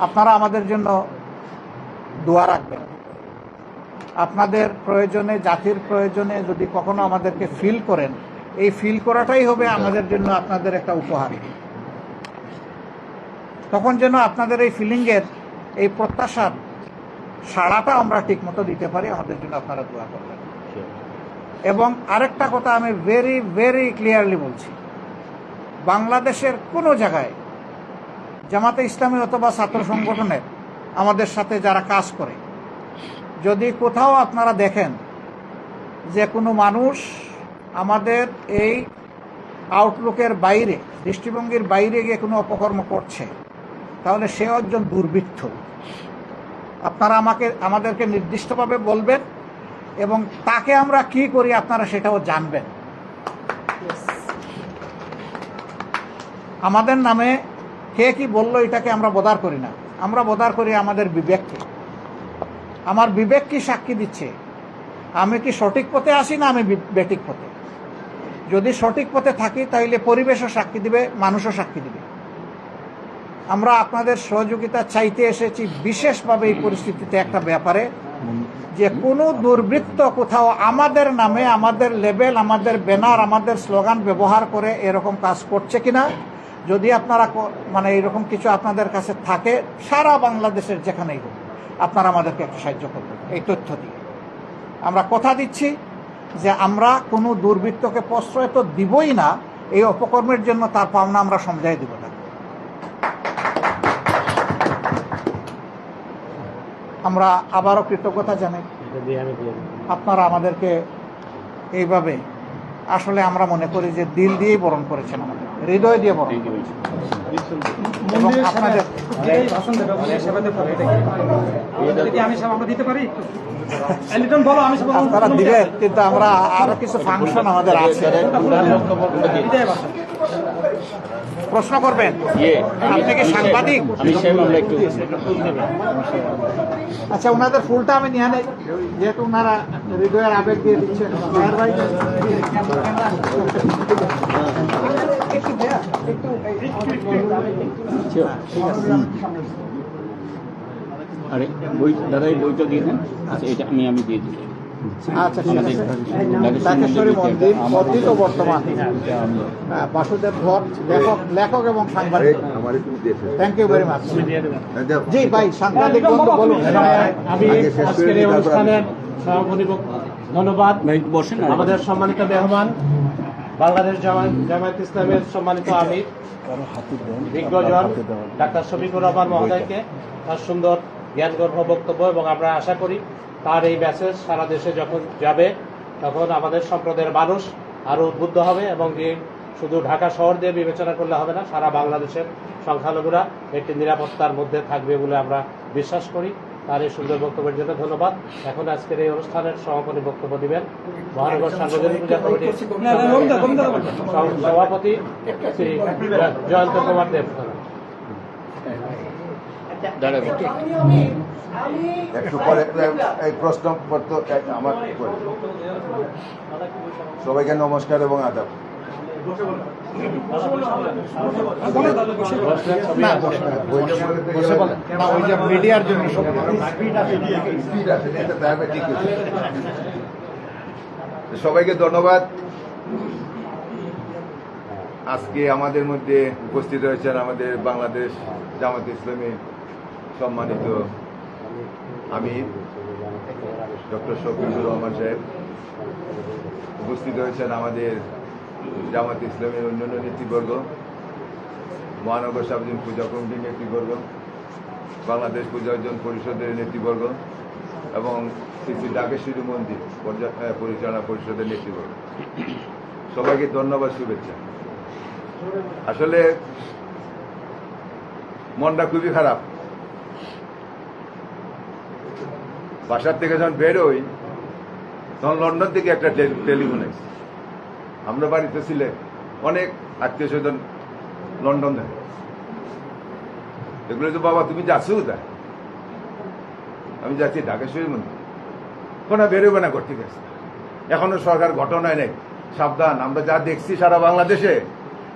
আপনারা আমাদের জন্য দোয়া রাখবেন। আপনাদের প্রয়োজনে, জাতির প্রয়োজনে যদি কখনো আমাদেরকে ফিল করেন, এই ফিল করাটাই হবে আমাদের জন্য আপনাদের একটা উপহার। তখন যেন আপনাদের এই ফিলিংয়ের এই প্রত্যাশার সাড়াটা আমরা ঠিকমতো দিতে পারি, আমাদের জন্য আপনারা দোয়া করবেন। এবং আরেকটা কথা আমি ভেরি ভেরি ক্লিয়ারলি বলছি। বাংলাদেশের কোনো জায়গায় জামাতে ইসলামী অথবা ছাত্র সংগঠনের আমাদের সাথে যারা কাজ করে। যদি কোথাও আপনারা দেখেন যে কোনো মানুষ আমাদের এই আউটলুকের বাইরে দৃষ্টিভঙ্গির বাইরে গিয়ে কোনো অপকর্ম করছে তাহলে সে একজন দুর্বৃত্ত। আপনারা আমাকে আমাদেরকে নির্দিষ্টভাবে বলবেন এবং তাকে আমরা কি করি আপনারা সেটাও জানবেন। আমাদের নামে কে কি বলল এটাকে আমরা বদার করি না। আমরা বদার করি আমাদের বিবেককে। আমার বিবেক কি সাক্ষী দিচ্ছে? আমি কি সঠিক পথে আসি না আমি বি- বেঠিক পথে? যদি সঠিক পথে থাকি তাহলে পরিবেশও সাক্ষী দিবে, মানুষও সাক্ষী দিবে। আমরা আপনাদের সহযোগিতা চাইতে এসেছি বিশেষভাবে এই পরিস্থিতিতে একটা ব্যাপারে, যে কোনো দুর্বৃত্ত কোথাও আমাদের নামে, আমাদের লেবেল আমাদের ব্যানার আমাদের স্লোগান ব্যবহার করে এরকম কাজ করছে কিনা যদি আপনারা মানে এরকম কিছু আপনাদের কাছে থাকে সারা বাংলাদেশের যেখানেই হোক আপনারা আমাদেরকে একটু সাহায্য করবেন এই তথ্য দিয়ে। আমরা কথা দিচ্ছি যে আমরা কোনো দুর্বৃত্তকে প্রশ্রয় তো দিবই না এই অপকর্মের জন্য তার পাওনা আমরা সমঝাই দিব না। আমরা আবারও কৃতজ্ঞতা জানাই। আপনারা আমাদেরকে এইভাবে আসলে আমরা মনে করি যে দিল দিয়েই বরণ করেছেন আমাদের হৃদয় দিয়ে বরণ করেছেন। এবং আপনাদের সেবা আপনারা দিবেন কিন্তু আমরা আরও কিছু ফাংশন আমাদের আছে। বিদায় ভাষণ। প্রশ্ন করবেন? আপনি কি সাংবাদিক? আচ্ছা ওনাদের ফুলটা আমি নিয়ে নেই। যেহেতু ওনারা হৃদয়ের আবেগ দিয়ে দিচ্ছেন। ভাই? আরে বই দাদা এই বইটা দিয়ে দেন। আচ্ছা এটা আমি আমি দিয়ে দিই আচ্ছা ঠিক আছে। ডাকেশ্বরী মন্দির বর্ধিত বর্তমান। হ্যাঁ, বাসুদেব ধর লেখক লেখক এবং সাংবাদিক। আমার একটু দিয়েছে থ্যাংক ইউ ভেরি মাচ জি ভাই সাংবাদিক বন্ধু বলুন। আমি আগে শেষ করে আজকের এই অনুষ্ঠানের সভাপতি ধন্যবাদ। আমাদের সম্মানিত মেহমান বাংলাদেশ জামা- জামায়াত ইসলামের সম্মানিত আমির বিজ্ঞজন ডাক্তার শফিকুর রহমান মহোদয়কে তার সুন্দর জ্ঞানগর্ভ বক্তব্য এবং আমরা আশা করি তার এই মেসেজ সারা দেশে যখন যাবে তখন আমাদের সম্প্রদায়ের মানুষ আরও উদ্বুদ্ধ হবে এবং যে শুধু ঢাকা শহর দিয়ে বিবেচনা করলে হবে না সারা বাংলাদেশের সংখ্যালঘুরা একটি নিরাপত্তার মধ্যে থাকবে বলে আমরা বিশ্বাস করি। তার এই সুন্দর বক্তব্যের জন্য ধন্যবাদ। এখন আজকের এই অনুষ্ঠানের সমাপনী বক্তব্য দিবেন মহানগর সার্বজনীন পূজা কমিটির সভাপতি শ্রী জয়ন্ত কুমার দেব দাঁড়াবেন একটু পরে এই প্রশ্ন আমার সবাইকে নমস্কার এবং আদাব। না বসে বসে। বলেন। না ওই যে মিডিয়ার জন্য সব স্পিড আছে, এটা diabetic আছে। সবাইকে ধন্যবাদ। আজকে আমাদের মধ্যে উপস্থিত রয়েছেন আমাদের বাংলাদেশ জামাত ইসলামী সম্মানিত আমি ডক্টর শফিকুর রহমান সাহেব উপস্থিত হয়েছেন আমাদের জামাত ইসলামের অন্যান্য নেতৃবর্গ। মহানগর সাবজীন পূজা কমিটির নেতৃবর্গ, বাংলাদেশ পূজা অর্জন পরিষদের নেতৃবর্গ এবং শ্রী ডাকেশ্বরী মন্দির পরিচালনা পরিষদের নেতৃবর্গ। সবাইকে ধন্যবাদ, শুভেচ্ছা। আসলে মনটা খুবই খারাপ। বাসার থেকে যখন বেরোই, তখন লন্ডন থেকে একটা টেল- টেলিফোন এসেছে আমরা বাড়িতে ছিলে অনেক আত্মীয় স্বজন লন্ডন থেকে। এগুলো তো বাবা, তুমি যাচ্ছ কোথায়? আমি যাচ্ছি ঢাকেশ্বরী মন্দির। কোনো বেরোবে না করতে গেছে এখনও সরকার হয় নাই। সাবধান, আমরা যা দেখছি সারা বাংলাদেশে,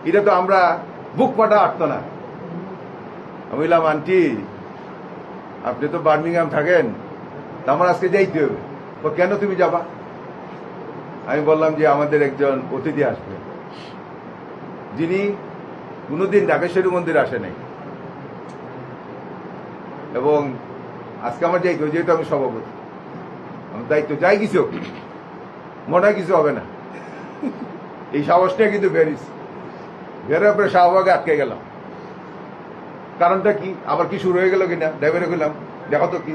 এটা তো আমরা বুক পাটা আটতো না। আমি বললাম, আন্টি, আপনি তো বার্মিংহাম থাকেন। তা আমার আজকে যাইতে হবে। ও কেন তুমি যাবা? আমি বললাম যে আমাদের একজন অতিথি আসবে। যিনি কোনোদিন ঢাকেশ্বরী মন্দির আসে নাই। এবং আজকে আমার যাইতে হবে, যেহেতু আমি সভাপতি। আমার দায়িত্ব যাই কিছু মনে কিছু হবে না। এই সাহসটা কিন্তু বেরিস বেরোর পরে শাহবাগে আটকে গেলাম। কারণটা কি? আবার কি শুরু হয়ে গেল কিনা? ড্রাইভারে গেলাম দেখো তো কি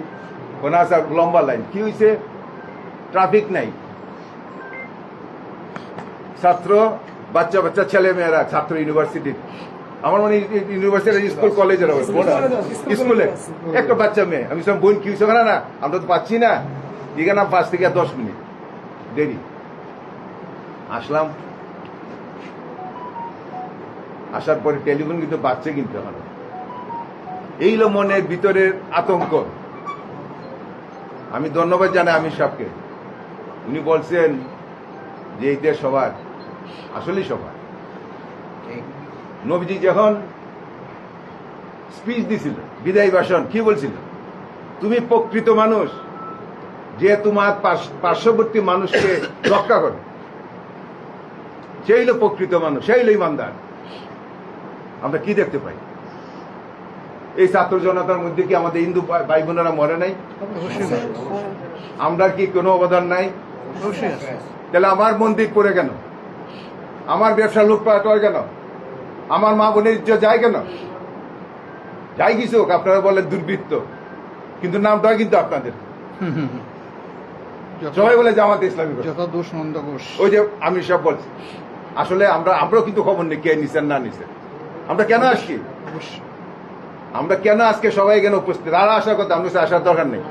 কোন আছে লম্বা লাইন। কি হয়েছে ট্রাফিক নাই। ছাত্র বাচ্চা বাচ্চা ছেলে মেয়েরা ছাত্র ইউনিভার্সিটির আমার মনে ইউনিভার্সিটি স্কুল কলেজের স্কুলে একটা বাচ্চা মেয়ে। আমি সব বোন কি হয়েছে না না? আমরা তো পাচ্ছি না। এখানে পাঁচ থেকে দশ মিনিট। দেরি। আসলাম। আসার পরে টেলিফোন কিন্তু বাচ্চা কিনতে হবে এই হলো মনের ভিতরের আতঙ্ক। আমি ধন্যবাদ জানাই আমির সাহেবকে। উনি বলছেন যে এই দেশ সবার, আসলেই সবার। নবীজি যখন স্পিচ দিছিল বিদায়ী ভাষণ, কি বলছিল তুমি প্রকৃত মানুষ, যে তোমার পার্শ্ববর্তী মানুষকে রক্ষা করে। সেই প্রকৃত মানুষ, সেই হলো ইমানদার। আমরা কি দেখতে পাই? এই ছাত্র জনতার মধ্যে কি আমাদের হিন্দু ভাই- বোনেরা মরে নাই? আমরা কি কোনো অবদান নাই? তাহলে আমার মন্দির পড়ে কেন? আমার ব্যবসা লুটপাট হয় কেন? আমার মা বোনের ইজ্জত যায় কেন? যাই কিছু হোক আপনারা বলেন দুর্বৃত্ত। কিন্তু নামটা কিন্তু আপনাদের। সবাই বলে জামাত ইসলামী ওই যে আমি সব বলছি। আসলে আমরা আমরাও কিন্তু খবর নেই কে নিছেন না নিছেন। আমরা কেন আসছি? আমরা কেন আজকে সবাই কেন উপস্থিত? আর আসার কথা আমরা আসার দরকার নেই।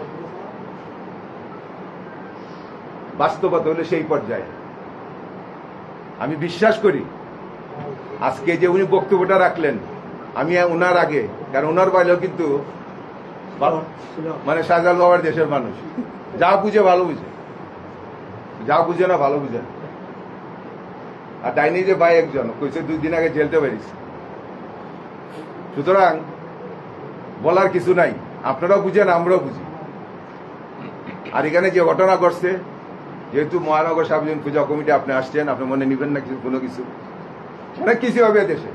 বাস্তবতা হলে সেই পর্যায়ে। আমি বিশ্বাস করি আজকে যে উনি বক্তব্যটা রাখলেন আমি ওনার আগে কারণ ওনার বাইরেও কিন্তু মানে সাজাল বাবার দেশের মানুষ। যা বুঝে ভালো বুঝে। যা বুঝে না ভালো বুঝে আর ডাইনি যে ভাই একজন কইছে দুই দিন আগে জেলতে পারিস সুতরাং বলার কিছু নাই। আপনারাও বুঝেন, আমরাও বুঝি। আর এখানে যে ঘটনা ঘটছে, যেহেতু মহানগর সার্বজনীন পূজা কমিটি আপনি আসছেন, আপনি মনে নিবেন না কিছু, কোনো কিছু। অনেক কিছু হবে দেশে।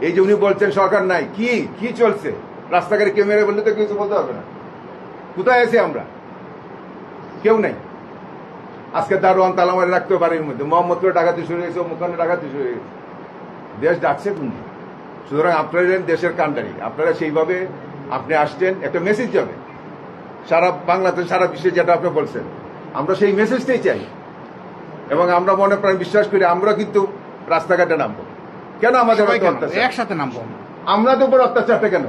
এই যে উনি বলছেন, সরকার নাই। কি? কি চলছে? রাস্তাঘাটে কেউ মেরে বললে তো কিছু বলতে হবে না। কোথায় আছি আমরা? কেউ নাই। আজকে দারোয়ান তালামারি রাখতে পারে মধ্যে। মোহাম্মদপুরে ডাকাতি শুরু হয়েছে মুখানে ডাকাতি শুরু হয়েছে। দেশ ডাকছে কোন দিকে? সুতরাং আপনারা দেশের কান্ডারি আপনারা সেইভাবে আপনি আসছেন একটা মেসেজ যাবে। সারা বাংলাদেশ সারা বিশ্বে যেটা আপনি বলছেন আমরা সেই মেসেজটাই চাই। এবং আমরা মনে প্রাণ বিশ্বাস করি আমরা কিন্তু রাস্তাঘাটে নামবো। কেন আমাদের? একসাথে নামবো আমরা। আমাদের উপর অত্যাচারটা কেন?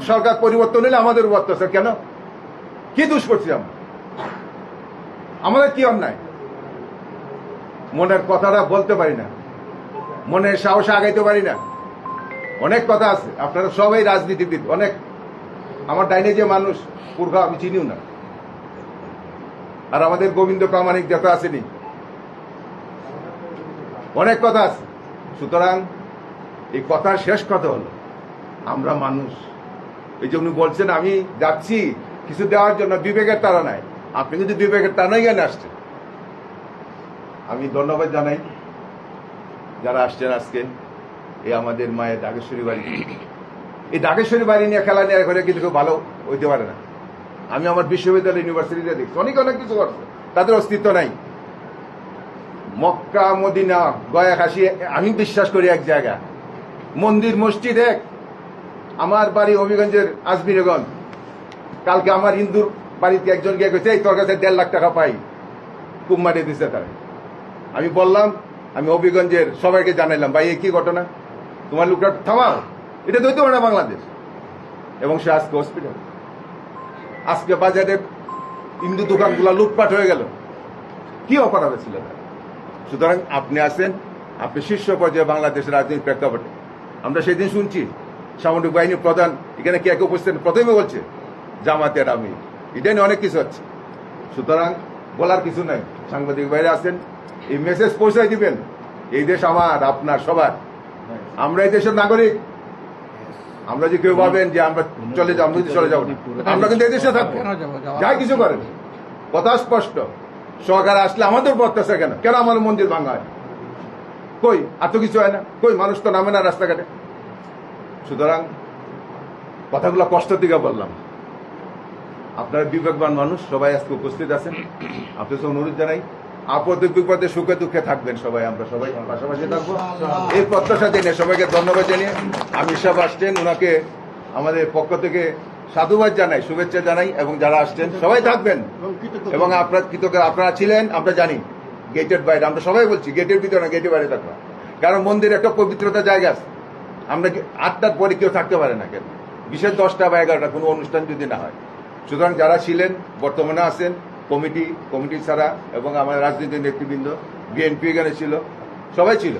সরকার পরিবর্তন হলে আমাদের উপর অত্যাচার কেন? কি দোষ করছি আমরা? আমাদের কি অন্যায়? মনের কথাটা বলতে পারি না। মনের সাহসে আগাইতে পারি না। অনেক কথা আছে। আপনারা সবাই রাজনীতিবিদ, অনেক। আমার ডাইনে যে মানুষ পুরখা আমি চিনিও না। আর আমাদের গোবিন্দ প্রামাণিক যত আসেনি, অনেক কথা আছে। সুতরাং এই কথার শেষ কথা হলো, আমরা মানুষ। এই যে উনি বলছেন, আমি যাচ্ছি কিছু দেওয়ার জন্য, বিবেকের তারা নাই। আপনি কিন্তু বিবেকের টানাই জ্ঞানে আসছেন। আমি ধন্যবাদ জানাই যারা আসছেন আজকে। এই আমাদের মায়ের ডাকেশ্বরী বাড়ি। এই ডাকেশ্বরী বাড়ি নিয়ে খেলা নিয়ে করে কিন্তু কেউ ভালো হইতে পারে না। আমি আমার বিশ্ববিদ্যালয় ইউনিভার্সিটিতে দেখছি। অনেক অনেক কিছু করছে। তাদের অস্তিত্ব নাই। মক্কা, মদিনা, গয়া খাসি আমি বিশ্বাস করি এক জায়গা। মন্দির, মসজিদ এক। আমার বাড়ি হবিগঞ্জের আজমিরগঞ্জ। কালকে আমার হিন্দুর বাড়িতে একজন গিয়ে গেছে এই তোর কাছে দেড় লাখ টাকা পাই। কুম্মারে দিচ্ছে তারা। আমি বললাম, আমি হবিগঞ্জের সবাইকে জানাইলাম, ভাই এই কি ঘটনা? তোমার লোকটা থামাও। এটা দইতে পারে না বাংলাদেশ। এবং সে আজকে হসপিটাল আজকে বাজারে হিন্দু দোকানগুলো লুটপাট হয়ে গেল। কি অপরাধ ছিল সুতরাং আপনি আছেন আপনি শীর্ষ পর্যায়ে বাংলাদেশের রাজনৈতিক প্রেক্ষাপটে। আমরা সেদিন শুনছি, সামরিক বাহিনীর প্রধান, এখানে কে উপস্থিত প্রথমে বলছে জামাতের আমি এটা নিয়ে অনেক কিছু হচ্ছে। সুতরাং বলার কিছু নাই। সাংবাদিক বাইরে আছেন এই মেসেজ পৌঁছায় দিবেন। এই দেশ আমার, আপনার, সবার। আমরা এই দেশের নাগরিক। আমরা যে কেউ ভাবেন যে আমরা চলে যাব, আমরা চলে যাব। আমরা কিন্তু এদেশে থাকব। যাই কিছু করেন। কথা স্পষ্ট। সরকার আসলে আমাদের প্রত্যাশা কেন? কেন আমার মন্দির ভাঙা হয়? কই? এত কিছু হয় না? কই? মানুষ তো নামে না রাস্তাঘাটে। সুতরাং কথাগুলো কষ্ট দিকে বললাম। আপনারা বিবেকবান মানুষ, সবাই আজকে উপস্থিত আছেন। আপনাদের কাছে অনুরোধ জানাই আপদে বিপদে সুখে দুঃখে থাকবেন সবাই, আমরা সবাই পাশাপাশি থাকব। এই প্রত্যাশা জেনে সবাইকে ধন্যবাদ জানিয়ে আমি সব আসছেন ওনাকে আমাদের পক্ষ থেকে সাধুবাদ জানাই, শুভেচ্ছা জানাই, এবং যারা আসছেন, সবাই থাকবেন। এবং আপনার কৃতজ্ঞ আপনারা ছিলেন, আমরা জানি। গেটের বাইরে আমরা সবাই বলছি গেটের ভিতরে না গেটের বাইরে থাকব। কারণ মন্দির একটা পবিত্রতা জায়গা আছে। আমরা আটটার পরে কেউ থাকতে পারে না কেন? বিশেষ দশটা বা এগারোটা কোনো অনুষ্ঠান যদি না হয়। সুতরাং যারা ছিলেন, বর্তমানে আছেন কমিটি কমিটি ছাড়া এবং আমার রাজনীতির নেতৃবৃন্দ বিএনপি এখানে ছিল, সবাই ছিল।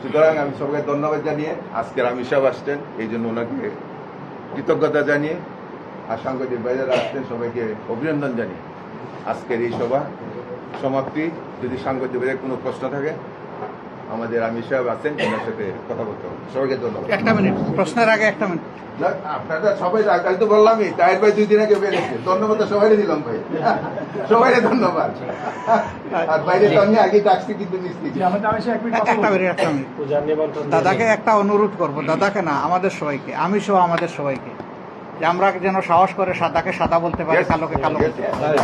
সুতরাং আমি সবাইকে ধন্যবাদ জানিয়ে আজকের আমি আসছেন, এই জন্য ওনাকে কৃতজ্ঞতা জানিয়ে আর সাংবাদিক বাইরে আসছেন, সবাইকে অভিনন্দন জানিয়ে আজকের এই সভা সমাপ্তি। যদি সাংবাদিক বাইরে কোনো প্রশ্ন থাকে আমাদের আমি সাহেব আছেন ওনার সাথে কথা বলতে হবে। সবাইকে ধন্যবাদ। একটা মিনিট প্রশ্নের আগে একটা মিনিট। না, আপনারা সবাই কাল তো বললামই তাহের ভাই দুই দিন আগে বেড়েছে ধন্যবাদ সবাই দিলাম ভাই। সবাই ধন্যবাদ। আর বাইরে তো আমি আগে ডাকছি কিন্তু নিশ্চিত একটা মিনিট একটা মিনিট। দাদাকে একটা অনুরোধ করব দাদাকে না আমাদের সবাইকে আমি সহ আমাদের সবাইকে যে আমরা যেন সাহস করে সাদাকে সাদা বলতে পারি. কালোকে কালো বলতে পারি।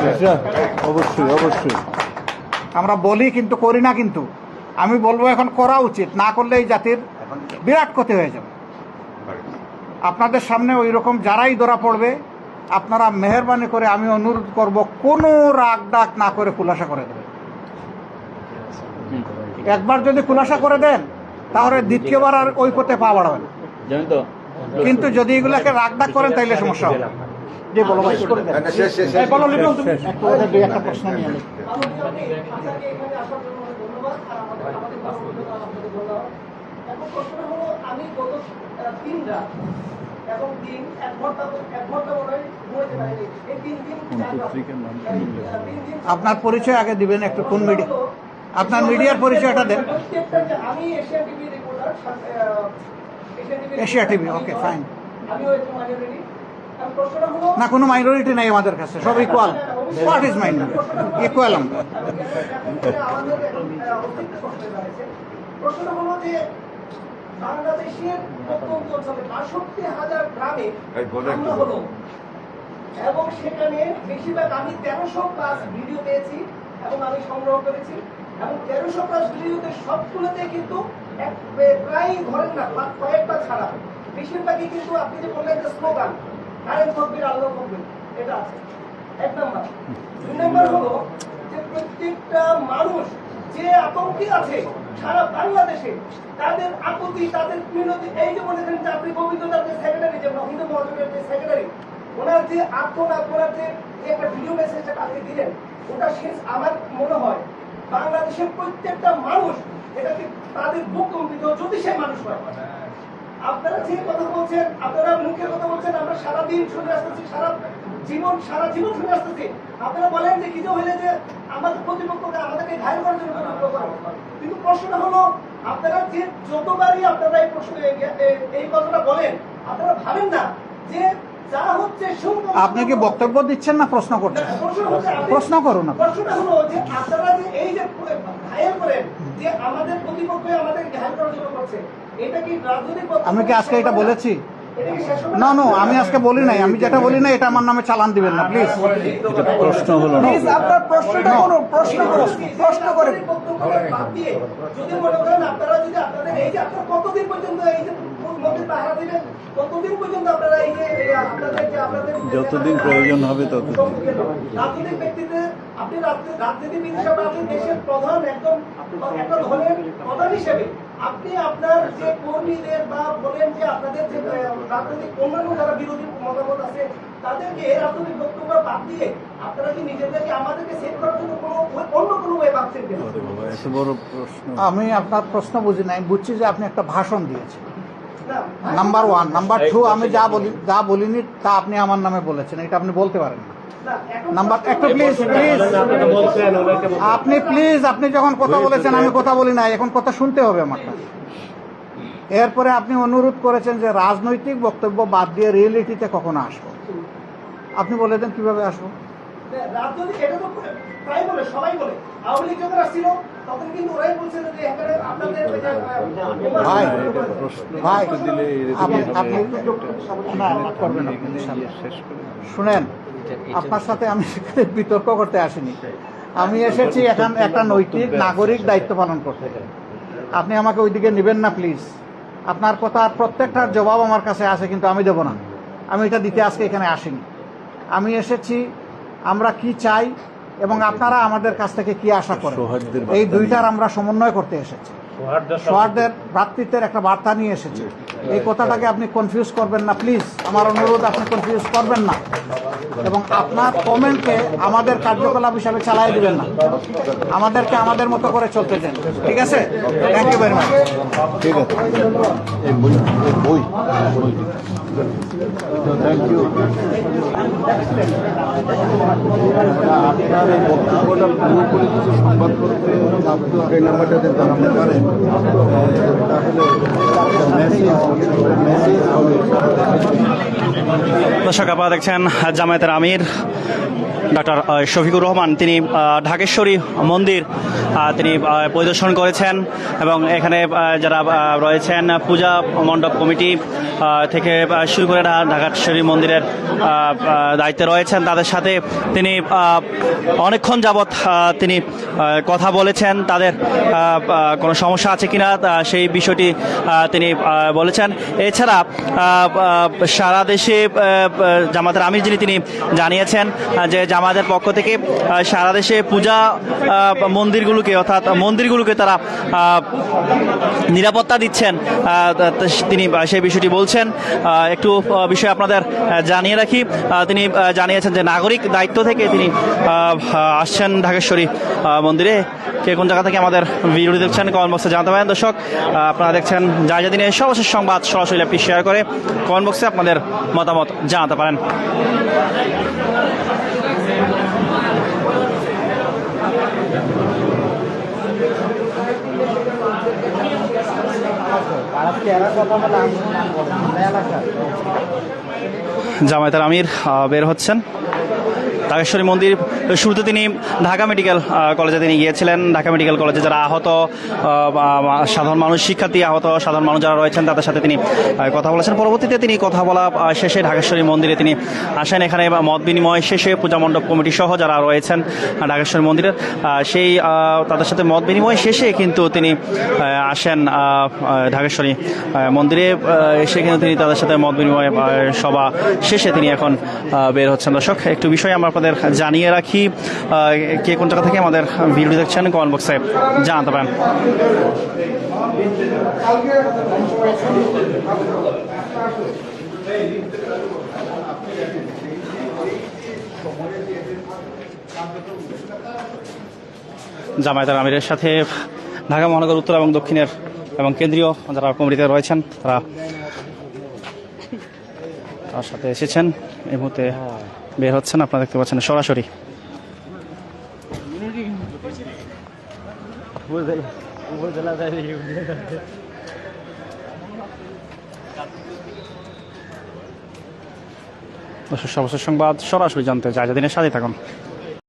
অবশ্যই অবশ্যই আমরা বলি কিন্তু করি না কিন্তু। আমি বলব এখন করা উচিত না করলে এই জাতির বিরাট ক্ষতি হয়ে যাবে। আপনাদের সামনে ওই রকম যারাই ধরা পড়বে আপনারা মেহরবানি করে আমি অনুরোধ করব কোনো রাগ ডাক না করে খুলাসা করে দেবেন। একবার যদি খুলাসা করে দেন তাহলে দ্বিতীয়বার আর ওই পথে পা বাড়াবেন। কিন্তু যদি এগুলাকে রাগ ডাক করেন তাইলে সমস্যা হবে। যে বলো ভাই। বলো তুমি দুই একটা প্রশ্ন নিয়ে নিই। আপনাকে এখানে আসার জন্য অনেক ধন্যবাদ আর আমাদের আমাদের কর্মকর্তা আপনাদের ধন্যবাদ। এখন প্রশ্নটা হলো আমি গত তিন রাত এবং দিন এক ঘণ্টা এক ঘণ্টা মনে পারিনি। এই তিন দিন চার রাত। এই, আহ, তিন দিন আপনার পরিচয় আগে দিবেন একটু কোন মিডিয়া আপনার মিডিয়ার পরিচয়টা দেন। আমি Asia TV reporter Asia TV okay fine minority না কোনো মাইনরিটি নাই আমাদের কাছে সব ইকুয়াল অস্তিত্ব প্রশ্নে দাঁড়িয়েছে। প্রশ্নটা হলো যে বাংলাদেশের প্রত্যন্ত অঞ্চলে বাষট্টি হাজার গ্রামে এই বলে একটু হামলা হলো এবং সেখানে বেশিরভাগ আমি তেরোশো প্লাস ভিডিও পেয়েছি এবং আমি সংগ্রহ করেছি। এবং তেরোশো প্লাস ভিডিওতে সবগুলোতে কিন্তু এক- প্রায় ধরেন না কয়েকটা ছাড়া। বেশিরভাগই কিন্তু আপনি যে বললেন যে স্লোগান কারেন্ট তকবির আল্লাহ তকবির এটা আছে। এক নাম্বার। দুই নাম্বার হলো যে প্রত্যেকটা মানুষ যে আতঙ্কে আছে সারা বাংলাদেশে, তাদের আপত্তি, তাদের মিনতি, এই বলেছেন আপনি গোবিন্দদার যে সেক্রেটারি যে মহিন্দ মহাজনের যে সেক্রেটারি ওনার যে আত্মনাথ ওনার যে একটা ভিডিও মেসেজটা আপনি দিলেন, ওটা শেষ আমার মনে হয় বাংলাদেশের প্রত্যেকটা মানুষ এটাকে তাদের বুক যদি সে মানুষ হয়। আপনারা যে কথা বলছেন, আপনারা মুখের কথা বলছেন, আমরা সারা দিন শুনে আসতেছি, সারা জীবন সারা জীবন শুনে আসতেছি। আপনারা বলেন যে কিছু হইলে যে আমাদের প্রতিপক্ষকে আমাদেরকে ঘায়ল করার জন্য কিন্তু প্রশ্নটা হলো আপনারা যে যতবারই আপনারা এই প্রশ্ন এই- কথাটা বলেন আপনারা ভাবেন না যে যা হচ্ছে আপনি কি বক্তব্য দিচ্ছেন না প্রশ্ন করছেন? প্রশ্ন করুন। প্রশ্নটা হলো যে আপনারা যে এই যে ঘায়ল করেন যে আমাদের প্রতিপক্ষ আমাদের ঘায়ল করার জন্য করছে এটা কি রাজনৈতিক আমি কি আজকে এটা বলেছি? না নো আমি আজকে বলি নাই। আমি যেটা বলি না এটা আমার নামে চালান দিবেন না প্লিজ প্রশ্ন হলো না। আপনার প্রশ্নটা করুন, প্রশ্ন প্রশ্ন করেন। বক্তব্যটা বাদ দিয়ে, যদি মনে করেন। আপনারা যদি আপনাদের এই যে আপনারা কতদিন পর্যন্ত এই যে মন্দির পাহারা দিবেন কতদিন পর্যন্ত আপনারা এই যে এই আপনাদের যে আপনাদের যতদিন প্রয়োজন হবে ততদিন। ব্যক্তিতে আপনি রাজনীতিবিদ হিসাবে আপনি দেশের প্রধান একদম একটা প্রধান হিসেবে। আপনি আপনার যে কর্মীদের বা বলেন যে আপনাদের যে রাজনৈতিক অন্যান্য যারা বিরোধী মতামত আছে তাদেরকে এই রাজনৈতিক বক্তব্য বাদ দিয়ে আপনারা কি নিজেদেরকে আমাদেরকে সেভ করার জন্য কোনো অন্য কোনো ওয়ে ভাবছেন আমি আপনার প্রশ্ন বুঝি নাই বুঝছি যে আপনি একটা ভাষণ দিয়েছেন। নাম্বার ওয়ান নাম্বার টু আমি যা বলি যা বলিনি তা আপনি আমার নামে বলেছেন এটা আপনি বলতে পারেন না। নাম্বার একটু প্লিজ প্লিজ। আপনি প্লিজ আপনি যখন কথা বলেছেন আমি কথা বলি না এখন কথা শুনতে হবে আমারটা এরপরে আপনি অনুরোধ করেছেন যে রাজনৈতিক বক্তব্য বাদ দিয়ে রিয়েলিটিতে কখনো আসব। আপনি বলে দেন কীভাবে আসব। শুনেন আপনার সাথে আমি সেখানে বিতর্ক করতে আসিনি। আমি এসেছি এখন একটা নৈতিক নাগরিক দায়িত্ব পালন করতে। আপনি আমাকে ওইদিকে নেবেন না প্লিজ আপনার কথার প্রত্যেকটার জবাব আমার কাছে আছে কিন্তু আমি দেব না। আমি এটা দিতে আজকে এখানে আসিনি। আমি এসেছি আমরা কি চাই এবং আপনারা আমাদের কাছ থেকে কি আশা করেন? এই দুইটার আমরা সমন্বয় করতে এসেছি। সৌহার্দ্যের ভ্রাতৃত্বের একটা বার্তা নিয়ে এসেছে। এই কথাটাকে আপনি কনফিউজ করবেন না প্লিজ আমার অনুরোধ আপনি কনফিউজ করবেন না। এবং আপনার কমেন্টকে আমাদের কার্যকলাপ হিসাবে চালাই দিবেন না। আমাদেরকে আমাদের মতো করে চলতে দেন। ঠিক আছে? থ্যাংক ইউ ভেরি মাচ ঠিক আছে। এই বই এই বই। আপনার এই বক্তব্যটা পুরোপুরি কিছু সংবাদপত্রে এই দর্শক আপনারা দেখছেন জামায়াতের আমির। ডক্টর শফিকুর রহমান, তিনি ঢাকেশ্বরী মন্দির তিনি পরিদর্শন করেছেন এবং এখানে যারা রয়েছেন, পূজা মণ্ডপ কমিটি থেকে শুরু করে ঢাকেশ্বরী মন্দিরের দায়িত্বে রয়েছেন তাদের সাথে। তিনি অনেকক্ষণ যাবৎ তিনি কথা বলেছেন তাদের কোনো সমস্যা আছে কিনা সেই বিষয়টি তিনি বলেছেন। এছাড়া সারা দেশে জামাতের আমির যিনি, তিনি জানিয়েছেন যে জামাতের পক্ষ থেকে সারা দেশে পূজা মন্দিরগুলোকে অর্থাৎ মন্দিরগুলোকে তারা নিরাপত্তা দিচ্ছেন। তিনি সেই বিষয়টি বলছেন। একটু বিষয় আপনাদের জানিয়ে রাখি। তিনি জানিয়েছেন যে নাগরিক দায়িত্ব থেকে তিনি আসছেন ঢাকেশ্বরী মন্দিরে। কে কোন জায়গা থেকে আমাদের ভিডিওটি দেখছেন কমেন্ট জানতে পারেন। দর্শক আপনারা দেখছেন যা যা দিনের সর্বশেষ সংবাদ সরাসরি আপনি শেয়ার করে কমেন্ট বক্সে আপনাদের মতামত জানাতে পারেন। জামায়াতের আমির বের হচ্ছেন। ঢাকেশ্বরী মন্দির, শুরুতে তিনি ঢাকা মেডিকেল কলেজে তিনি গিয়েছিলেন। ঢাকা মেডিকেল কলেজে যারা আহত সাধারণ মানুষ, শিক্ষার্থী আহত, সাধারণ মানুষ যারা রয়েছেন, তাদের সাথে তিনি কথা বলেছেন। পরবর্তীতে তিনি কথা বলা শেষে ঢাকেশ্বরী মন্দিরে তিনি আসেন। এখানে মত বিনিময় শেষে পূজা মণ্ডপ কমিটি সহ যারা রয়েছেন ঢাকেশ্বরী মন্দিরের সেই তাদের সাথে মত বিনিময় শেষে কিন্তু তিনি আসেন ঢাকেশ্বরী মন্দিরে এসে কিন্তু তিনি তাদের সাথে মত বিনিময় সভা শেষে তিনি এখন বের হচ্ছেন। দর্শক, একটু বিষয় আমরা আপনাদের জানিয়ে রাখি কে কোন জায়গা থেকে আমাদের ভিডিও দেখছেন কমেন্ট বক্সে জানাতে পারেন। জামায়াতের আমিরের সাথে ঢাকা মহানগর উত্তর এবং দক্ষিণের এবং কেন্দ্রীয় যারা কমিটিতে রয়েছেন, তারা তার সাথে এসেছেন। এই মুহূর্তে বের হচ্ছেন আপনারা দেখতে পাচ্ছেন সরাসরি। সংবাদ সরাসরি জানতে চাই দিনের সাথে থাকুন।